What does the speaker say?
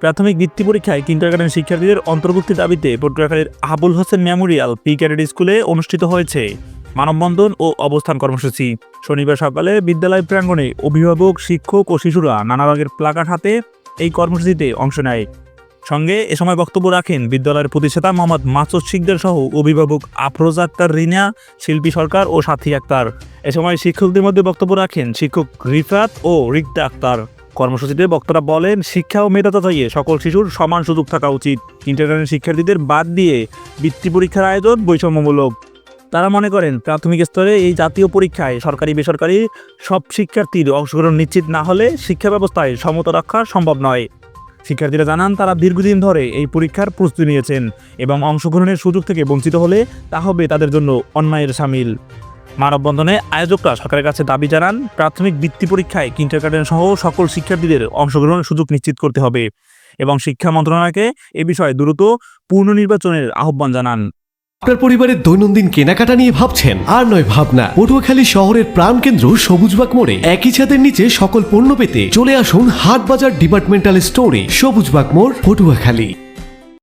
প্রাথমিক বৃত্তি পরীক্ষায় কিন্টারগার্টেন শিক্ষার্থীদের অন্তর্ভুক্তি দাবিতে পটুয়াখালীর Abul Hossain memorial P cadet স্কুলে অনুষ্ঠিত হয়েছে। মানববন্ধন ও অবস্থান কর্মসূচি। শনিবার সকালে বিদ্যালয় প্রাঙ্গণে অভিভাবক, শিক্ষক ও শিশুরা নানা রঙের প্লাকার্ড হাতে এই কর্মসূচিতে অংশ নেয়। সঙ্গে এ সময় বক্তব্য রাখেন বিদ্যালয়ের প্রতিষ্ঠাতা মোহাম্মদ মাসুদ শিকদার সহ অভিভাবক আফরোজ আক্তার, রিনা, শিল্পী সরকার ও সাথী আক্তার। এ সময় শিক্ষকদের মধ্যে বক্তব্য রাখেন শিক্ষক রিফাত ও রিক্তা আক্তার। কর্মসূচিতে বক্তারা বলেন, শিক্ষা ও মেধাতা চাইয়ে সকল শিশুর সমান সুযোগ থাকা উচিত। ইন্টারনেট শিক্ষার্থীদের বাদ দিয়ে বৃত্তি পরীক্ষার আয়োজন বৈষম্যমূলক। তারা মনে করেন, প্রাথমিক স্তরে এই জাতীয় পরীক্ষায় সরকারি, বেসরকারি সব শিক্ষার্থীর অংশগ্রহণ নিশ্চিত না হলে শিক্ষা ব্যবস্থায় সমতা রক্ষা সম্ভব নয়। শিক্ষার্থীরা জানান, তারা দীর্ঘদিন ধরে এই পরীক্ষার প্রস্তুতি নিয়েছেন এবং অংশগ্রহণের সুযোগ থেকে বঞ্চিত হলে তা হবে তাদের জন্য অন্যায়ের সামিল। মানববন্ধনে আয়োজকরা সরকারের কাছে দাবি জানান, প্রাথমিক বৃত্তি পরীক্ষায় কিন্টারগার্টেন সহ সকল শিক্ষার্থীদের অংশগ্রহণের সুযোগ নিশ্চিত করতে হবে এবং শিক্ষা মন্ত্রণালয়কে এ বিষয়ে দ্রুত পুনর্নির্বাচনের আহ্বান জানান। আপনার পরিবারের দৈনন্দিন কেনাকাটা নিয়ে ভাবছেন? আর নয় ভাবনা। পটুয়াখালী শহরের প্রাণকেন্দ্র সবুজবাগ মোড়ে। একই ছাদের নিচে সকল পণ্য পেতে চলে আসুন হাট বাজার ডিপার্টমেন্টাল স্টোরে, সবুজবাগ মোড়, পটুয়াখালী।